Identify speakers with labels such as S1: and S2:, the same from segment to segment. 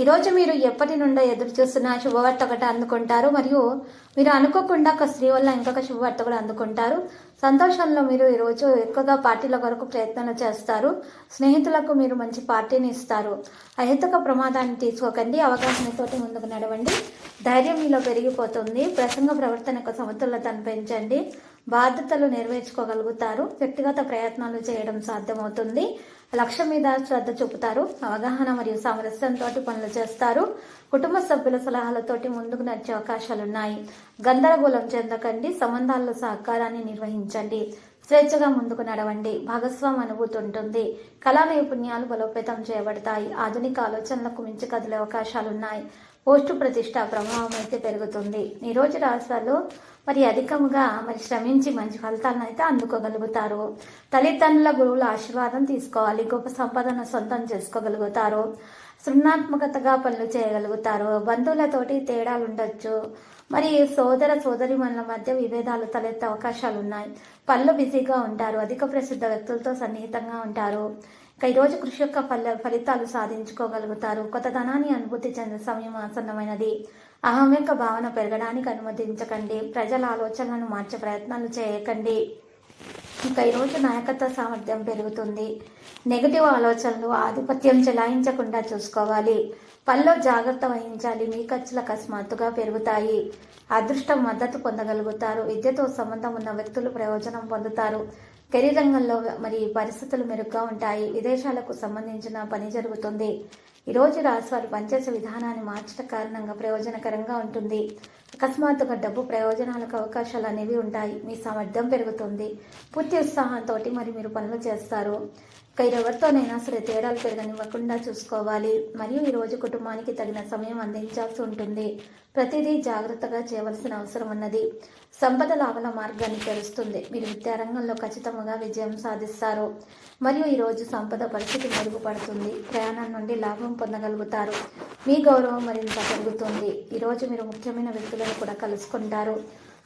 S1: ఈరోజు మీరు ఎప్పటి నుండో ఎదురు చూస్తున్న శుభవార్త ఒకటి అందుకుంటారు. మరియు మీరు అనుకోకుండా ఒక స్త్రీ వల్ల ఇంకొక శుభవార్త కూడా అందుకుంటారు. సంతోషంలో మీరు ఈరోజు ఎక్కువగా పార్టీల కొరకు ప్రయత్నాలు చేస్తారు. స్నేహితులకు మీరు మంచి పార్టీని ఇస్తారు. అహితక ప్రమాదాన్ని తీసుకోకండి. అవగాహనతోటి ముందుకు నడవండి. ధైర్యం మీలో పెరిగిపోతుంది. ప్రసంగ ప్రవర్తన యొక్క సమతుల్యతను పెంచండి. బాధ్యతలు నెరవేర్చుకోగలుగుతారు. వ్యక్తిగత ప్రయత్నాలు చేయడం సాధ్యమవుతుంది. లక్ష్యం మీద శ్రద్ధ చూపుతారు అవగాహన మరియు సామరస్యంతో పనులు చేస్తారు. కుటుంబ సభ్యుల సలహాలతోటి ముందుకు నడిచే అవకాశాలున్నాయి. గందరగోళం చెందకండి సంబంధాల్లో సహకారాన్ని నిర్వహించండి. స్వేచ్ఛగా ముందుకు నడవండి భాగస్వామి అనుభూతి ఉంటుంది. కళా నైపుణ్యాలు బలోపేతం చేయబడతాయి. ఆధునిక ఆలోచనలకు మించి కదిలే అవకాశాలున్నాయి. పోస్టు ప్రతిష్ట ప్రభావం అయితే పెరుగుతుంది. ఈ రోజు మరి అధికముగా మరి శ్రమించి మంచి ఫలితాలను అయితే అందుకోగలుగుతారు. తల్లిదండ్రుల గురువుల ఆశీర్వాదం తీసుకోవాలి. గొప్ప సంపదను సొంతం చేసుకోగలుగుతారు. సృణాత్మకతగా పనులు చేయగలుగుతారు. బంధువులతోటి తేడాలు ఉండొచ్చు. మరి సోదర సోదరి మనుల మధ్య విభేదాలు తలెత్తే అవకాశాలు ఉన్నాయి. పనులు బిజీగా ఉంటారు. అధిక ప్రసిద్ధ వ్యక్తులతో సన్నిహితంగా ఉంటారు. ఇక ఈరోజు కృషి యొక్క ఫల ఫలితాలు సాధించుకోగలుగుతారు. కొత్త ధనాన్ని అనుభూతి చెందే సమయం ఆసన్నమైనది. అహం యొక్క భావన పెరగడానికి అనుమతించకండి. ప్రజల ఆలోచనలను మార్చే ప్రయత్నాలు చేయకండి. ఇంకా ఈరోజు నాయకత్వ సామర్థ్యం పెరుగుతుంది. నెగటివ్ ఆలోచనలు ఆధిపత్యం చెలాయించకుండా చూసుకోవాలి. పనిలో జాగ్రత్త వహించాలి. మీ ఖర్చులు అకస్మాత్తుగా పెరుగుతాయి. అదృష్టం మద్దతు పొందగలుగుతారు. విద్యతో సంబంధం ఉన్న వ్యక్తులు ప్రయోజనం పొందుతారు. కెరీర్ రంగంలో మరి పరిస్థితులు మెరుగ్గా ఉంటాయి. విదేశాలకు సంబంధించిన పని జరుగుతుంది. ఈరోజు రాశివారు పనిచేసే విధానాన్ని మార్చడం కారణంగా ప్రయోజనకరంగా ఉంటుంది. అకస్మాత్తుగా డబ్బు ప్రయోజనాలకు అవకాశాలు అనేవి ఉంటాయి. మీ సామర్థ్యం పెరుగుతుంది. పూర్తి ఉత్సాహంతో మరి మీరు పనులు చేస్తారు. ఇక ఎవరితోనైనా సరే తేడాలు పెరగనివ్వకుండా చూసుకోవాలి. మరియు ఈరోజు కుటుంబానికి తగిన సమయం అందించాల్సి ఉంటుంది. ప్రతిదీ జాగ్రత్తగా చేయవలసిన అవసరం ఉన్నది. సంపద లాభల మార్గాన్ని తెరుస్తుంది. మీరు విద్యారంగంలో ఖచ్చితంగా విజయం సాధిస్తారు. మరియు ఈరోజు సంపద పరిస్థితి మెరుగుపడుతుంది. ప్రయాణం నుండి లాభం పొందగలుగుతారు. మీ గౌరవం మరింత పెరుగుతుంది. ఈరోజు మీరు ముఖ్యమైన వ్యక్తులను కూడా కలుసుకుంటారు.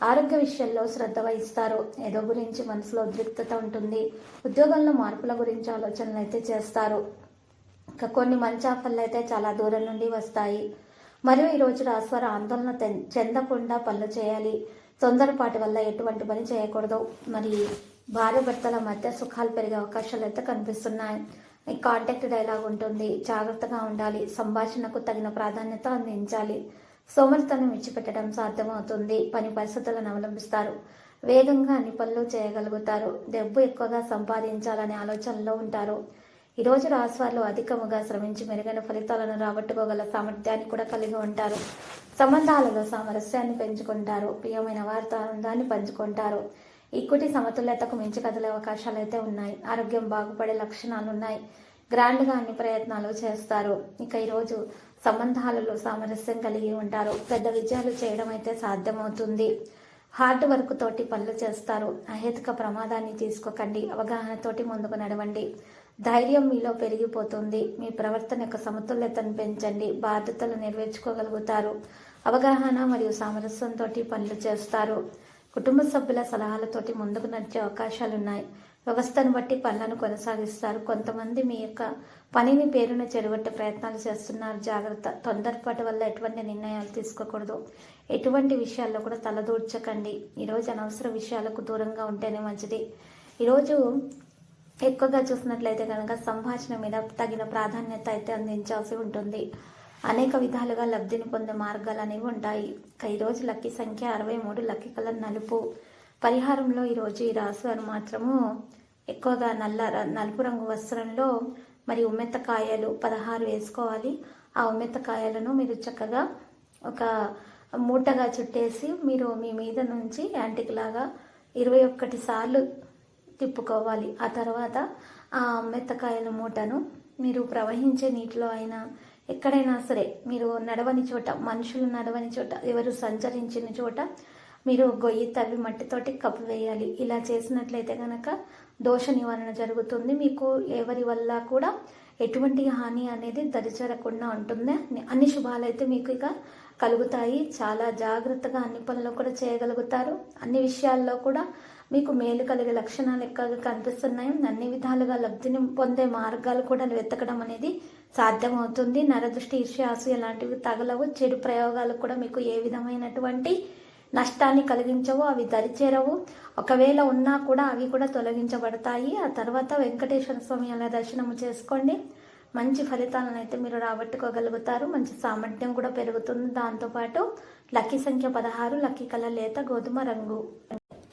S1: ఆరోగ్య విషయంలో శ్రద్ధ వహిస్తారు. ఏదో గురించి మనసులో ఉద్రిక్తత ఉంటుంది. ఉద్యోగంలో మార్పుల గురించి ఆలోచనలు అయితే చేస్తారు. ఇంకా కొన్ని మంచి ఆఫర్లు అయితే చాలా దూరం నుండి వస్తాయి. మరియు ఈరోజు రాశివారు ఆందోళన చెందకుండా పనులు చేయాలి. తొందరపాటు వల్ల ఎటువంటి పని చేయకూడదు. మరి భార్య భర్తల మధ్య సుఖాలు పెరిగే అవకాశాలు అయితే కనిపిస్తున్నాయి. ఈ కాంటాక్ట్ డైలాగ్ ఉంటుంది. జాగ్రత్తగా ఉండాలి. సంభాషణకు తగిన ప్రాధాన్యత అందించాలి. సోమరితనం విడిచిపెట్టడం సాధ్యమవుతుంది. పని పరిస్థితులను అవలంబిస్తారు. వేగంగా అన్ని పనులు చేయగలుగుతారు. డబ్బు ఎక్కువగా సంపాదించాలనే ఆలోచనలో ఉంటారు. ఈరోజు రాశివారు అధికముగా శ్రమించి మెరుగైన ఫలితాలను రాబట్టుకోగల సామర్థ్యాన్ని కూడా కలిగి ఉంటారు. సంబంధాలలో సామరస్యాన్ని పెంచుకుంటారు. ప్రియమైన వారితో ఆనందాన్ని పంచుకుంటారు. ఈక్విటీ సమతుల్యతకు మించి కదిలే అవకాశాలు అయితే ఉన్నాయి. ఆరోగ్యం బాగుపడే లక్షణాలు ఉన్నాయి గ్రాండ్గా అన్ని ప్రయత్నాలు చేస్తారు. ఇక ఈరోజు సంబంధాలలో సామరస్యం కలిగి ఉంటారు. పెద్ద విజయాలు చేయడం అయితే సాధ్యమవుతుంది. హార్డ్ వర్క్ తోటి పనులు చేస్తారు. అహేతుక ప్రమాదాన్ని తీసుకోకండి. అవగాహనతోటి ముందుకు నడవండి. ధైర్యం మీలో పెరిగిపోతుంది. మీ ప్రవర్తన యొక్క సమతుల్యతను పెంచండి. బాధ్యతలు నెరవేర్చుకోగలుగుతారు. అవగాహన మరియు సామరస్యంతో పనులు చేస్తారు. కుటుంబ సభ్యుల సలహాలతోటి ముందుకు నడిచే అవకాశాలు ఉన్నాయి వ్యవస్థను బట్టి పనులను కొనసాగిస్తారు. కొంతమంది మీ యొక్క పనిని పేరును చెరగొట్టే ప్రయత్నాలు చేస్తున్నారు. జాగ్రత్త. తొందరపాటు వల్ల ఎటువంటి నిర్ణయాలు తీసుకోకూడదు. ఎటువంటి విషయాల్లో కూడా తలదూర్చకండి. ఈరోజు అనవసర విషయాలకు దూరంగా ఉంటేనే మంచిది. ఈరోజు ఎక్కువగా చూసినట్లయితే కనుక సంభాషణ మీద తగిన ప్రాధాన్యత అయితే అందించాల్సి ఉంటుంది. అనేక విధాలుగా లబ్ధిని పొందే మార్గాలు అనేవి ఉంటాయి. ఈరోజు లక్కీ సంఖ్య అరవై మూడు లక్కీ కలర్ నలుపు. పరిహారంలో ఈరోజు ఈ రాశి వారు మాత్రము ఎక్కువగా నల్ల ర- నలుపు రంగు వస్త్రంలో మరి ఉమ్మెత్త కాయలు పదహారు వేసుకోవాలి. ఆ ఉమ్మెత్త కాయలను మీరు చక్కగా ఒక మూటగా చుట్టేసి మీరు మీ మీద నుంచి యాంటిక్ లాగా ఇరవై ఒక్కటి సార్లు తిప్పుకోవాలి. ఆ తర్వాత ఆ మెత్తకాయల మూటను మీరు ప్రవహించే నీటిలో అయినా
S2: ఎక్కడైనా సరే మీరు నడవని చోట మనుషులు నడవని చోట ఎవరు సంచరించిన చోట మీరు గొయ్యి తవ్వి మట్టితోటి కప్పు వేయాలి. ఇలా చేసినట్లయితే కనుక దోష నివారణ జరుగుతుంది. మీకు ఎవరి వల్ల కూడా ఎటువంటి హాని అనేది దరిచేరకుండా ఉంటుంది. అన్ని శుభాలైతే మీకు ఇక కలుగుతాయి. చాలా జాగ్రత్తగా అన్ని పనులు కూడా చేయగలుగుతారు. అన్ని విషయాల్లో కూడా మీకు మేలు కలిగే లక్షణాలు ఎక్కువగా కనిపిస్తున్నాయి. అన్ని విధాలుగా లబ్ధిని పొందే మార్గాలు కూడా వెతకడం అనేది సాధ్యమవుతుంది. నరదృష్టి ఈర్ష్యాసు ఎలాంటివి తగలవు. చెడు ప్రయోగాలు కూడా మీకు ఏ విధమైనటువంటి నష్టాన్ని కలిగించవు. అవి దరిచేరవు. ఒకవేళ ఉన్నా కూడా అవి కూడా తొలగించబడతాయి. ఆ తర్వాత వెంకటేశ్వర స్వామి అలా దర్శనము చేసుకోండి. మంచి ఫలితాలను అయితే మీరు రాబట్టుకోగలుగుతారు. మంచి సామర్థ్యం కూడా పెరుగుతుంది. దాంతోపాటు లక్కీ సంఖ్య పదహారు లక్కీ కలర్ లేత గోధుమ రంగు.